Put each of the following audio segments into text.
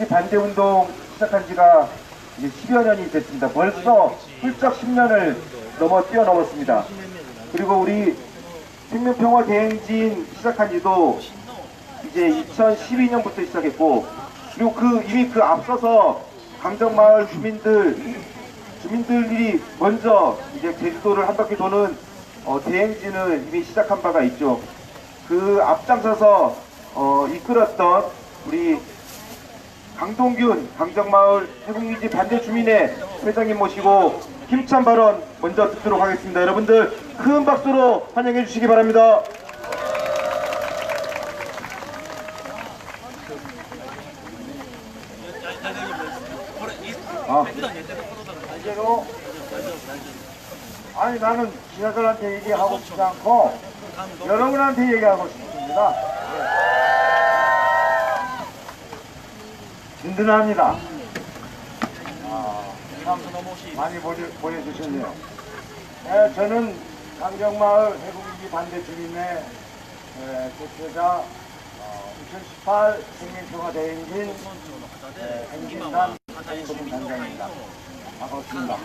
해군기지 반대 운동 시작한 지가 이제 10여 년이 됐습니다. 벌써 훌쩍 10년을 넘어 뛰어넘었습니다. 그리고 우리 생명평화 대행진 시작한 지도 이제 2012년부터 시작했고 그리고 그 이미 그 앞서서 강정마을 주민들 주민들이 먼저 이제 제주도를 한 바퀴 도는 어, 대행진을 이미 시작한 바가 있죠. 그 앞장서서 어, 이끌었던 우리 강동균 강정마을 해군기지 반대 주민의 회장님 모시고 힘찬 발언 먼저 듣도록 하겠습니다. 여러분들 큰 박수로 환영해 주시기 바랍니다. 아, 이제로 아니 나는 지하들한테 얘기하고 싶지 않고 여러분한테 얘기하고 싶습니다. 든든합니다. 아, 참 많이 보내, 보내 주셨네요. 네, 저는 강정마을 해군기 반대 주민의 에, 대표자 어, 2018 생명평화 대행진 에, 행진단 행동 단장입니다. 반갑습니다.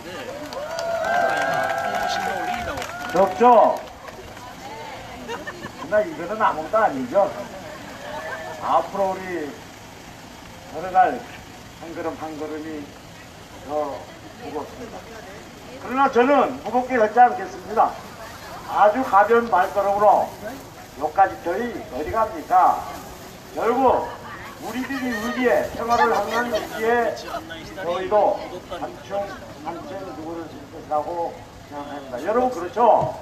덥죠? 나 이거는 아무것도 아니죠. 앞으로 우리 걸어갈 한 걸음 한 걸음이 더 무겁습니다. 그러나 저는 무겁게 걷지 않겠습니다. 아주 가벼운 발걸음으로 여기까지 저희 어디 갑니까? 결국 우리들이 의지에 평화를 향한 의지에 저희도 한층 한층 누구를 질 것이라고 생각합니다. 여러분 그렇죠?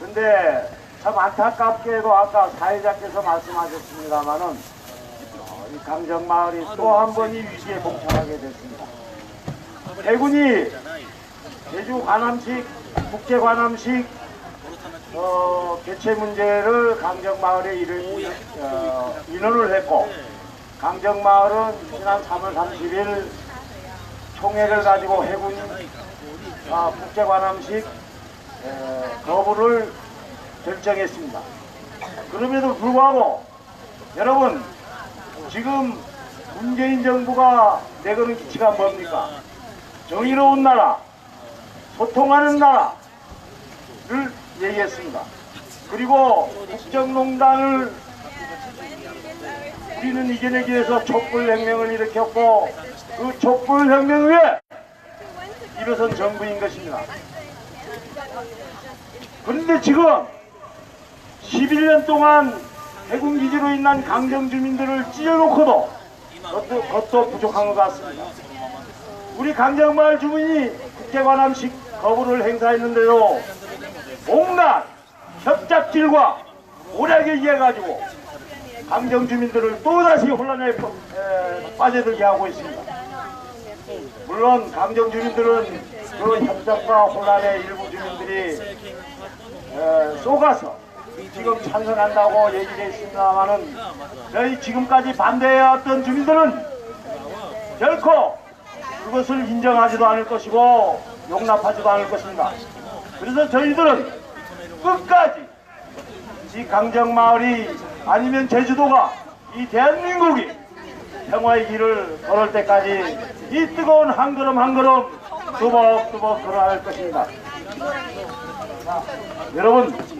근데 참 안타깝게도 아까 사회자께서 말씀하셨습니다마는 어, 이 강정마을이 또 한 번이 위기에 봉착하게 됐습니다. 대군이 제주 관함식 국제 관함식 어, 개최 문제를 강정마을에 이른, 어, 인원을 했고 강정마을은 지난 3월 30일 총회를 가지고 해군 아, 국제 관함식 에, 거부를 결정했습니다. 그럼에도 불구하고 여러분 지금 문재인 정부가 내거는 기치가 뭡니까? 정의로운 나라, 소통하는 나라를 얘기했습니다. 그리고 국정농단을 우리는 이겨내기 위해서 촛불혁명을 일으켰고 그 촛불혁명 위에 일어선 정부인 것입니다. 그런데 지금 11년 동안 해군 기지로 인한 강정 주민들을 찢어놓고도 그것도, 그것도 부족한 것 같습니다. 우리 강정마을 주민이 국제관함식 거부를 행사했는데도 온갖 협잡질과 오락에 의해 가지고 강정 주민들을 또다시 혼란에 빠져들게 하고 있습니다. 물론 강정 주민들은 그 협잡과 혼란에 일부 주민들이 에, 속아서 지금 찬성한다고 얘기를 했습니다만은 저희 지금까지 반대해왔던 주민들은 결코 그것을 인정하지도 않을 것이고 용납하지도 않을 것입니다. 그래서 저희들은 끝까지 이 강정마을이 아니면 제주도가 이 대한민국이 평화의 길을 걸을 때까지 이 뜨거운 한 걸음 한 걸음 두벅두벅 걸어갈 것입니다. 자, 여러분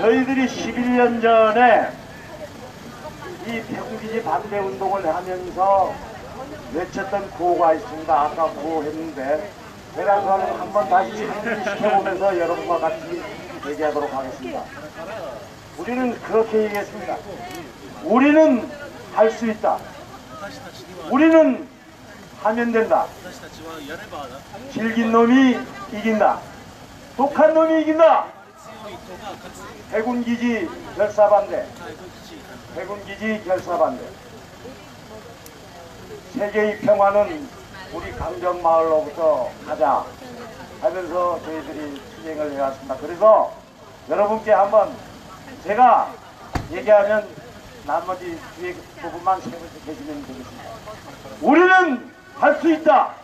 저희들이 11년 전에 이 태국기지 반대 운동을 하면서 외쳤던 구호가 있습니다. 아까 구호했는데 그걸 한번 다시 상기시켜보면서 여러분과 같이 얘기하도록 하겠습니다. 우리는 그렇게 얘기했습니다. 우리는 할 수 있다. 우리는 하면 된다. 질긴 놈이 이긴다. 독한 놈이 이긴다. 해군기지 결사반대. 해군기지 결사반대. 세계의 평화는 우리 강정마을로부터 가자 하면서 저희들이 진행을 해왔습니다. 그래서 여러분께 한번 제가 얘기하면 나머지 뒤에 부분만 세워서 계시면 되겠습니다. 우리는 할 수 있다.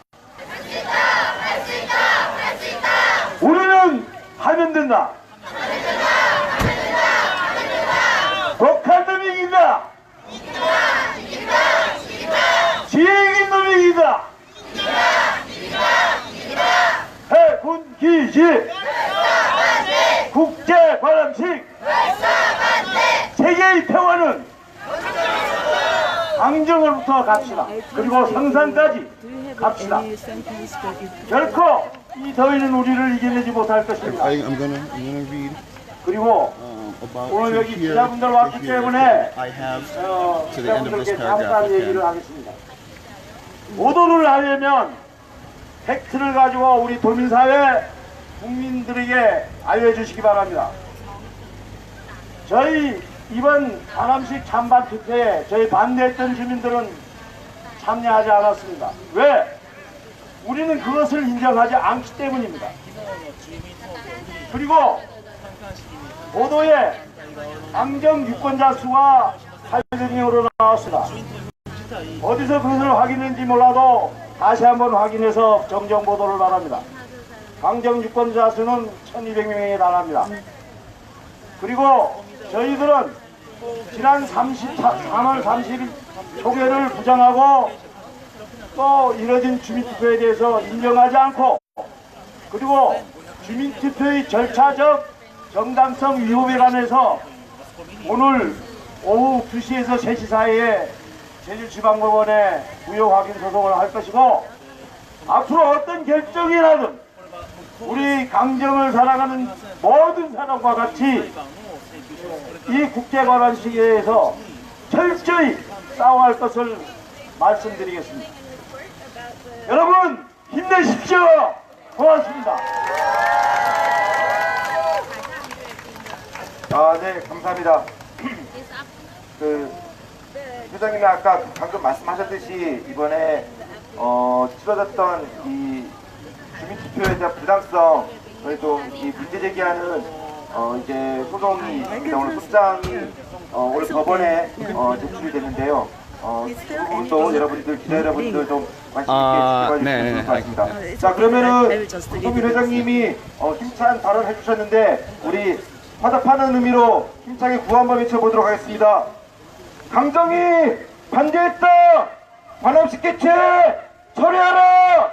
우리는 하면 된다. 독한 놈이 이긴다. 기지 국제 관람식 세계의 평화는 강정으로부터 갑시다. 그리고 상상까지 갑시다. 결코 이 더위는 우리를 이겨내지 못할 것입니다. 그리고 about 오늘 to 여기 기자분들 왔기 here 때문에 어, 기자분들께 okay. 얘기를 하겠습니다. 보도를 하려면 팩트를 가지고 우리 도민사회 국민들에게 알려주시기 바랍니다. 저희 이번 관함식 찬반 투표에 저희 반대했던 주민들은 참여하지 않았습니다. 왜? 우리는 그것을 인정하지 않기 때문입니다. 그리고 보도에 강정 유권자 수가 800명으로 나왔습니다. 어디서 그것을 확인했는지 몰라도 다시 한번 확인해서 정정 보도를 바랍니다. 강정 유권자 수는 1200명에 달합니다. 그리고 저희들은 지난 34만 30일 초계를 부정하고 또 이뤄진 주민투표에 대해서 인정하지 않고 그리고 주민투표의 절차적 정당성 위협에 관해서 오늘 오후 2시에서 3시 사이에 제주지방법원에 무효 확인 소송을 할 것이고 앞으로 어떤 결정이라든 우리 강정을 사랑하는 모든 사람과 같이 이 국제 관한식에 대해서 철저히 싸워할 것을 말씀드리겠습니다. 여러분 힘내십시오. 고맙습니다. 아, 네, 감사합니다. 그 회장님이 아까 방금 말씀하셨듯이 이번에 어, 치러졌던 이 주민투표에 대한 부당성 그래도 이 문제 제기하는 어, 이제 소송이 있습니다. 오늘 소장이 어, 오늘 법원에 어, 제출이 됐는데요. 어, 그 부분도 여러분들 기자 여러분들 좀 관심 있게 아, 지켜봐 네, 주시면 네, 좋을 것 같습니다. 알겠습니다. 자 그러면은 the 회장님이 어, 힘찬 발언 해주셨는데 우리 화답하는 의미로 힘차게 구호 한번 외쳐보도록 하겠습니다. 강정이 반대했다. 개최 철회하라.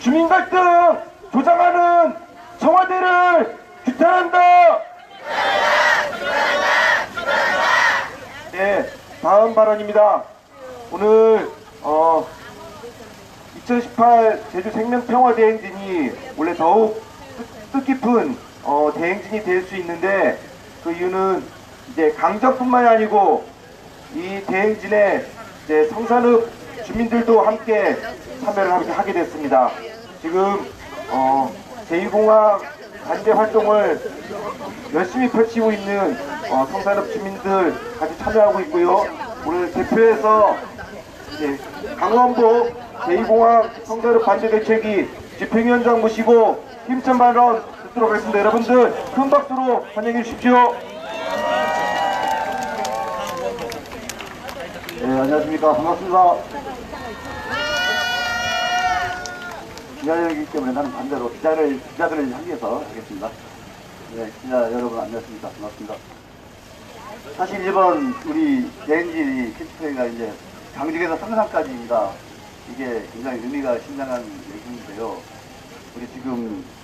주민 갈등 조장하는 청와대를 규탄한다. 네, 다음 발언입니다. 오늘 어, 2018 제주 생명평화 대행진이 원래 더욱 뜻- 뜻깊은 어, 대행진이 될 수 있는데 그 이유는 이제 강정뿐만이 아니고 이 대행진에 이제 성산읍 주민들도 함께 참여를 하게 됐습니다. 지금 어, 제2공항 반대 활동을 열심히 펼치고 있는 어, 성산읍 주민들 같이 참여하고 있고요. 오늘 대표에서 네, 강원도 제2공항 성대로 반대 대책이 집행위원장 모시고 힘찬 발언 듣도록 하겠습니다. 여러분들 큰 박수로 환영해 주십시오. 네, 안녕하십니까. 반갑습니다. 기자이기 때문에 나는 반대로 기자를, 기자들을 향해서 하겠습니다. 네, 기자 여러분 안녕하십니까. 반갑습니다. 사실 이번 우리 대행진이 캐치페이가 이제 강직에서 상상까지입니다. 이게 굉장히 의미가 심장한 얘기인데요. 우리 지금 이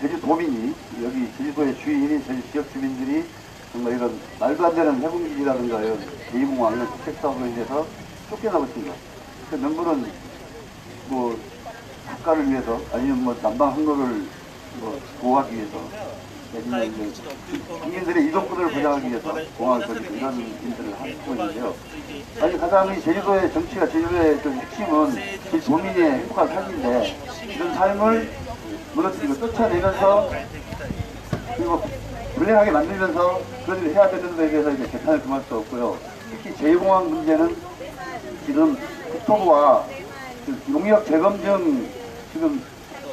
제주 도민이 여기 제주도의 주인인 제주 지역 주민들이 정말 이런 말도 안 되는 해군기지라든가 이런 제2공항 이런 주택 사업으로 인해서 쫓겨나고 있습니다. 그 명분은 뭐 국가를 위해서 아니면 뭐 남방 항로를 뭐 보호하기 위해서 아니면 이제 국민들의 이동권을 보장하기 위해서 공항을 건립 이런 일들을 하고 있는데요. 아니 가장 이 제주도의 정치가 제주도의 좀 핵심은 이 도민의 행복한 삶인데 이런 삶을 무너뜨리고 쫓아내면서 그리고 불행하게 만들면서 그런 일을 해야 되는 데에 대해서 이제 개탄을 금할 수 없고요. 특히 제2공항 문제는 지금 국토부와 그 용역 재검증 지금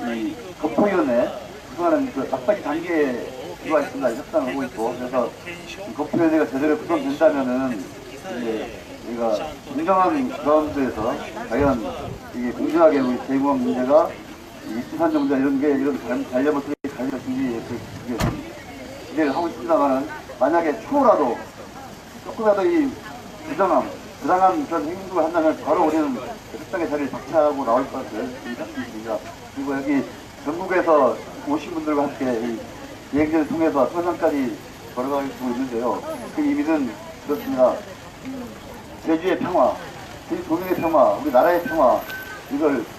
이 검토위원회 그동안은 그 막바지 단계에 들어와 있습니다. 협상을 하고 있고 그래서 이 검토위원회가 제대로 구성된다면은 이제 우리가 공정한 그라운드에서 과연 이게 공정하게 우리 제2공항 문제가 이 입주산 정자 이런 게 이런 잘- 잘려버리게 갈 것인지 기대를 하고 있습니다만은 만약에 추후라도 조금이라도 이 부정함, 부당한 그런 행동을 한다면 바로 우리는 특정의 자리를 박차하고 나올 것을 말씀드립니다. 그리고 여기 전국에서 오신 분들과 함께 이 비행기를 통해서 서산까지 걸어가고 있는데요. 그 의미는 그렇습니다. 제주의 평화, 제주 도민의 평화, 우리 나라의 평화 이걸 예,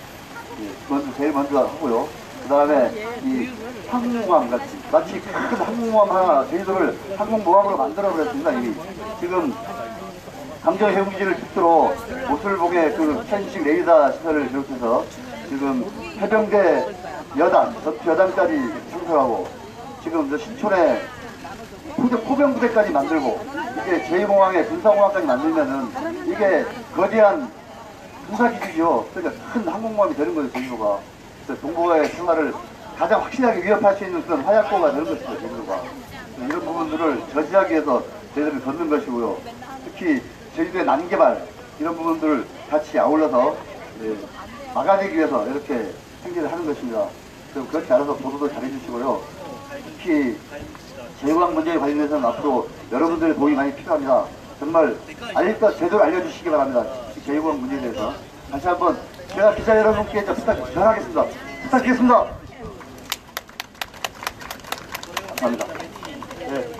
먼저 제일 먼저 하고요. 그 다음에 이 항공모함 같이 마치 큰 항공모함 하나 제주도를 항공모함으로 만들어 버렸습니다. 이미 지금 강정 해운기지를 필두로 모슬복의 그 편식 레이더 시설을 비롯해서 지금 해병대 여단, 전투 여단까지 창설하고 지금 저 신촌에 포병, 포병 부대까지 만들고 이게 제2공항에 군사공항까지 만들면은 이게 거대한 군사기지죠. 그러니까 큰 항공모함이 되는 거예요, 제주도가. 그래서 동북아의 평화를 가장 확실하게 위협할 수 있는 그런 화약고가 되는 것이죠, 제주도가. 이런 부분들을 저지하기 위해서 저희들이 걷는 것이고요. 특히 제주도의 난개발 이런 부분들을 같이 아울러서 예, 막아내기 위해서 이렇게 행진을 하는 것입니다. 그럼 그렇게 알아서 보도도 잘해주시고요. 특히 제왕 문제에 관련해서는 앞으로 여러분들의 도움이 많이 필요합니다. 정말 알것 제대로 알려주시기 바랍니다. 제왕 문제에 대해서 다시 한번 제가 기자 여러분께 이제 부탁 전하겠습니다. 부탁드리겠습니다. 감사합니다. 네.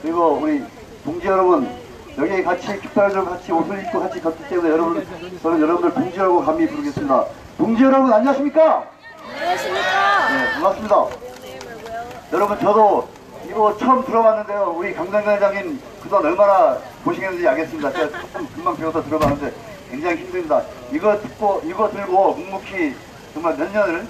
그리고 우리 동지 여러분 여기 같이 깃발을 같이 옷을 입고 같이 걷기 때문에 여러분 저는 여러분들 동지라고 감히 부르겠습니다. 동지 여러분 안녕하십니까? 안녕하십니까? 네 반갑습니다. 여러분 저도 이거 처음 들어봤는데요. 우리 강장관 회장님 그동안 얼마나 고생했는지 알겠습니다. 제가 조금 금방 배워서 들어봤는데 굉장히 힘듭니다. 이거 듣고 이거 들고 묵묵히 정말 몇 년을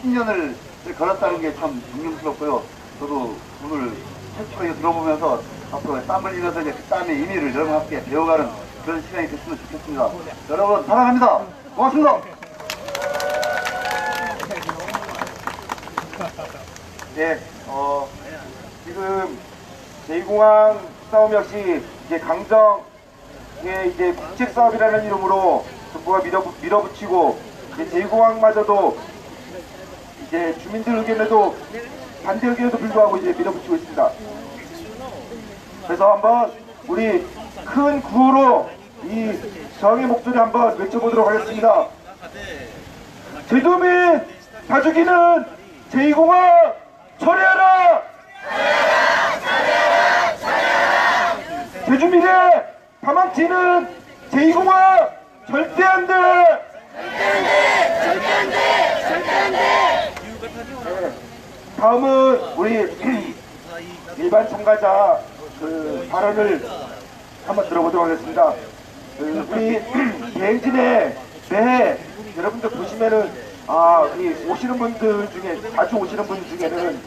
10, 년을 걸었다는 게 참 존경스럽고요. 저도 오늘 최초로 들어보면서 앞으로 땀을 흘려서 이제 그 땀의 의미를 여러분 함께 배워가는 그런 시간이 됐으면 좋겠습니다. 여러분 사랑합니다. 고맙습니다. 네, 어, 지금 제2공항 싸움 역시 이제 강정의 이제 국책 사업이라는 이름으로 정부가 밀어, 밀어붙이고 이제 제2공항마저도 이제 주민들 의견에도 반대 의견에도 불구하고 이제 밀어붙이고 있습니다. 그래서 한번 우리 큰 구호로 이 정의 목소리 한번 외쳐보도록 하겠습니다. 제주민 다죽이는 제2공항 처리하라! 제주민의 파망치는 제2공항 절대 안 돼! 절대 안 돼! 절대 안 돼! 다음은 우리 일반 참가자 그 발언을 한번 들어보도록 하겠습니다. 그 우리 비행진에 매해 여러분들 보시면은 아, 이 오시는 분들 중에 자주 오시는 분 중에는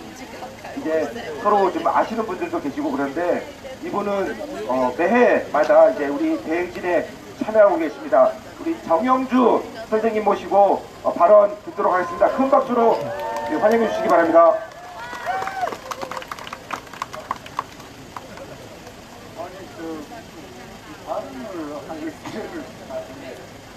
이제 서로 좀 아시는 분들도 계시고 그런데 이분은 어, 매해마다 이제 우리 대행진에 참여하고 계십니다. 우리 정영주 선생님 모시고 어, 발언 듣도록 하겠습니다. 큰 박수로 예, 환영해 주시기 바랍니다. 저기 보이는데요. 평화들이 아니고 전쟁터입니다. 그거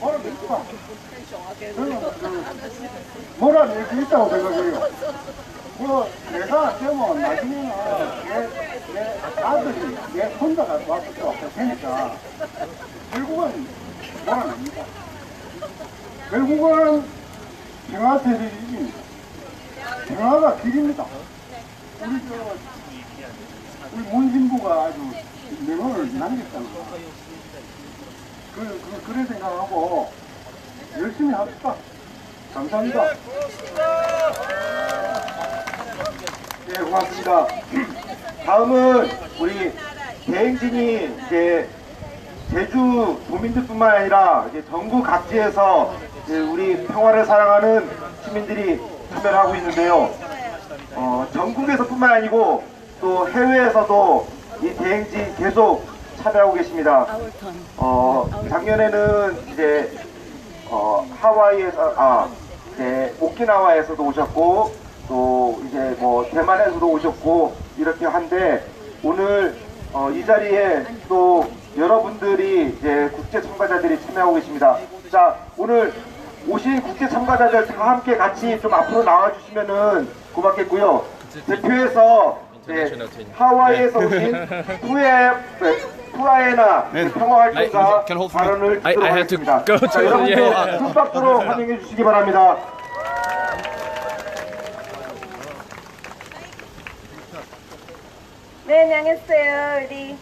뭐라 그 뭐라 낼수 있다고 생각해요. 뭐 내가 안 되면 나중에는 내, 내 아들이 내 손자가 와서 또할 테니까 결국은 몰아냅니다. 결국은 평화 세력이 평화가 길입니다. 우리 저 우리 문신부가 아주 명언을 남겼잖아. 그, 그, 그래 생각하고 열심히 합시다. 감사합니다. 네, 고맙습니다. 다음은 우리 대행진이 이제 제주 도민들뿐만 아니라 이제 전국 각지에서 이제 우리 평화를 사랑하는 시민들이 참여를 하고 있는데요. 어, 전국에서뿐만 아니고 또 해외에서도 이 대행진 계속 참여하고 계십니다. 어, 작년에는 이제 어, 하와이에서 아 네, 오키나와에서도 오셨고 또 이제 뭐 대만에서도 오셨고 이렇게 한데 오늘 어, 이 자리에 또 여러분들이 이제 국제 참가자들이 참여하고 계십니다. 자 오늘 오신 국제 참가자들 다 함께 같이 좀 앞으로 나와주시면은 고맙겠고요. 대표해서 네, 하와이에서 오신 푸에 네, 푸아에나 평화활동가. 발언을 듣도록 하겠습니다. go 자, yeah. 큰 박수로 환영해 주시기 바랍니다. 네, 안녕하세요. 우리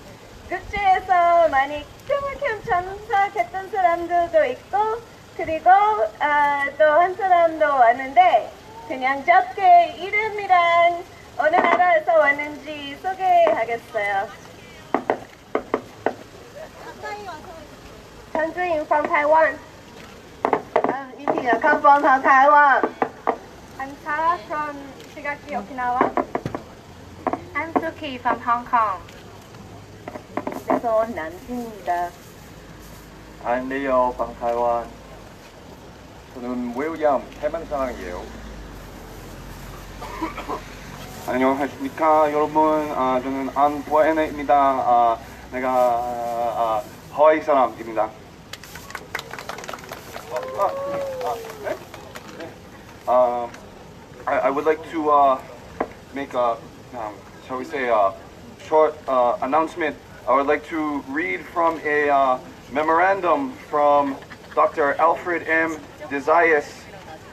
국제에서 많이 평화캠 참석했던 사람들도 있고, 그리고 아, 또 한 사람도 왔는데, 그냥 적게 이름이랑 어느 나라에서 왔는지 소개하겠어요. 전주인 from Taiwan. Um, 一起 come from Taiwan. I'm Sarah from Shigaki, Okinawa. I'm Suki from Hong Kong. 그래서 온 남진입니다. I'm Leo from Taiwan. 저는 웨우얌 해만 사랑이에요. 안녕하십니까 여러분. 아, 저는 안보에네입니다. 아, 내가 아, 하와이 사람입니다. 아, 아, 네? 네. Um, I, I would like to uh, make a, um, shall we say, a short uh, announcement. I would like to read from a uh, memorandum from Dr. Alfred M. Desaias.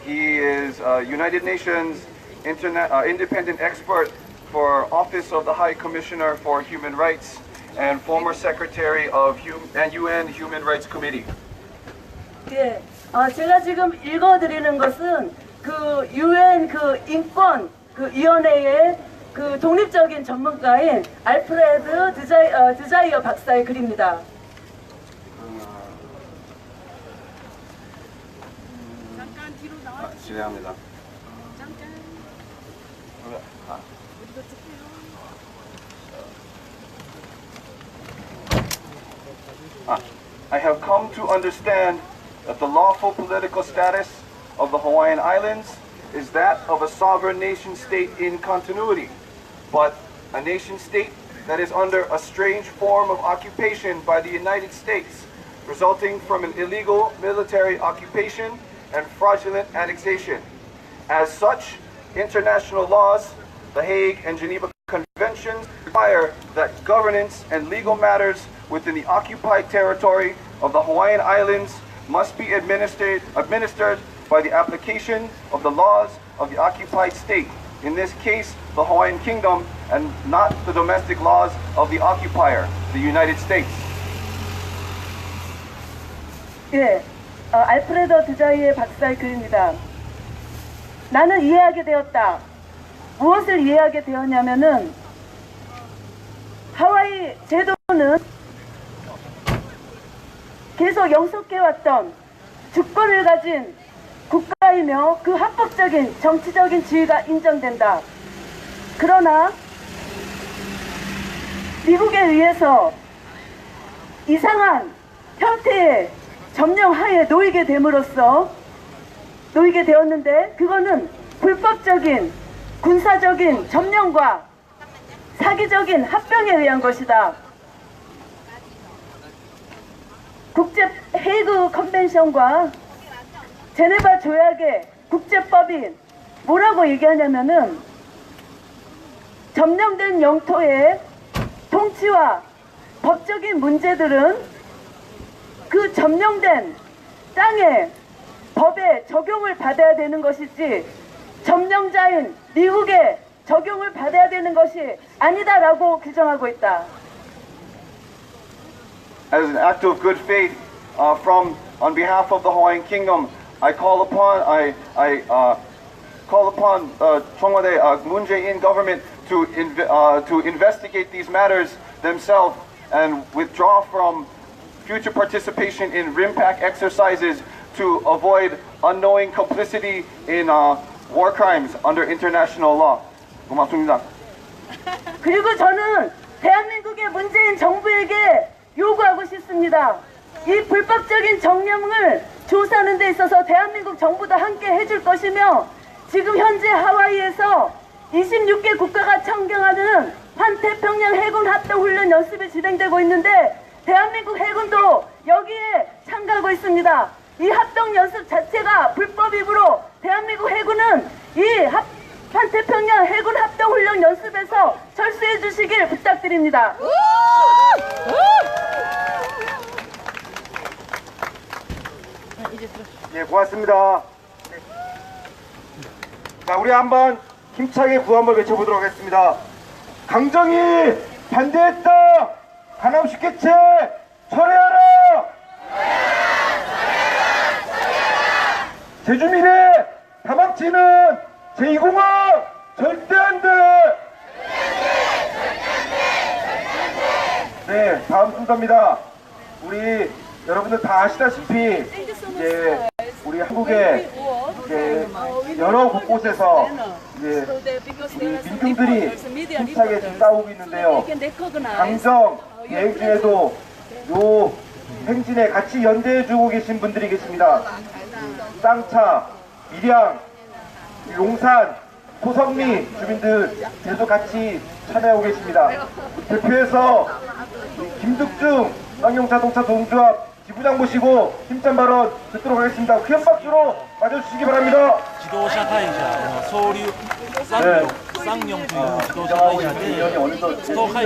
He is a United Nations Internet, uh, independent expert for Office of the High Commissioner for Human Rights and former Secretary of UN Human Rights Committee. 예, 어, 제가 지금 읽어드리는 것은 그 유엔 그 인권 그 위원회의 그 독립적인 전문가인 알프레드 드자이, 어, 드자이어 박사의 글입니다. 아, 실례합니다. I have come to understand that the lawful political status of the Hawaiian Islands is that of a sovereign nation state in continuity, but a nation state that is under a strange form of occupation by the United States, resulting from an illegal military occupation and fraudulent annexation. As such, international laws, the Hague and Geneva Conventions require that governance and legal matters within the occupied territory of the Hawaiian Islands must be administered, administered by the application of the laws of the occupied state, in this case, the Hawaiian Kingdom, and not the domestic laws of the occupier, the United States. 예, 어, 알프레드 드자이어 박사의 글입니다. 나는 이해하게 되었다. 무엇을 이해하게 되었냐면은 하와이 제도는 계속 영속해왔던 주권을 가진 국가이며 그 합법적인 정치적인 지위가 인정된다. 그러나 미국에 의해서 이상한 형태의 점령하에 놓이게 됨으로써 놓이게 되었는데 그거는 불법적인 군사적인 점령과 사기적인 합병에 의한 것이다. 국제 헤이그 컨벤션과 제네바 조약의 국제법이 뭐라고 얘기하냐면은 점령된 영토의 통치와 법적인 문제들은 그 점령된 땅에 법에 적용을 받아야 되는 것이지 점령자인 미국에 적용을 받아야 되는 것이 아니다라고 규정하고 있다. As an act of good faith uh, from on behalf of the Hawaiian Kingdom, I call upon I I uh, call upon uh, Chongwade uh, Moon Jae-in government to inv- uh, to investigate these matters themselves and withdraw from future participation in RIMPAC exercises to avoid unknowing complicity in uh, war crimes under international law. 고맙습니다. 그리고 저는 대한민국의 문재인 정부에게 요구하고 싶습니다. 이 불법적인 정령을 조사하는 데 있어서 대한민국 정부도 함께 해줄 것이며 지금 현재 하와이에서 26개 국가가 참경하는 환태평양 해군 합동 훈련 연습이 진행되고 있는데 대한민국 해군도 여기에 참가하고 있습니다. 이 합동 연습 자체가 불법이므로 대한민국 해군은 이 합, 환태평양 해군 합동 훈련 연습에서 철수해 주시길 부탁드립니다. 예, 고맙습니다. 자, 우리 한번 힘차게 구호 한번 외쳐보도록 하겠습니다. 강정이 반대했다! 하남 슈케체 철회하라! 제주미래 다막지는 제2공항 절대 안 돼! 네, 다음 순서입니다. 우리 여러분들 다 아시다시피 이제 우리 한국의 이제 여러 곳곳에서 이제 민중들이 힘차게 지금 싸우고 있는데요. 강정 대행 중에도 요 행진에 같이 연대해주고 계신 분들이 계십니다. 쌍차, 밀양, 용산, 소성리 주민들 계속 같이 참여하고 계십니다. 대표에서 김득중 쌍용자동차 동조합 지부장 모시고 힘찬 발언 듣도록 하겠습니다. 큰 박수로 맞아주시기 바랍니다. 지도자 타이샤, 서울이 쌍용, 네. 쌍용 지도자 타이샤, 스토카이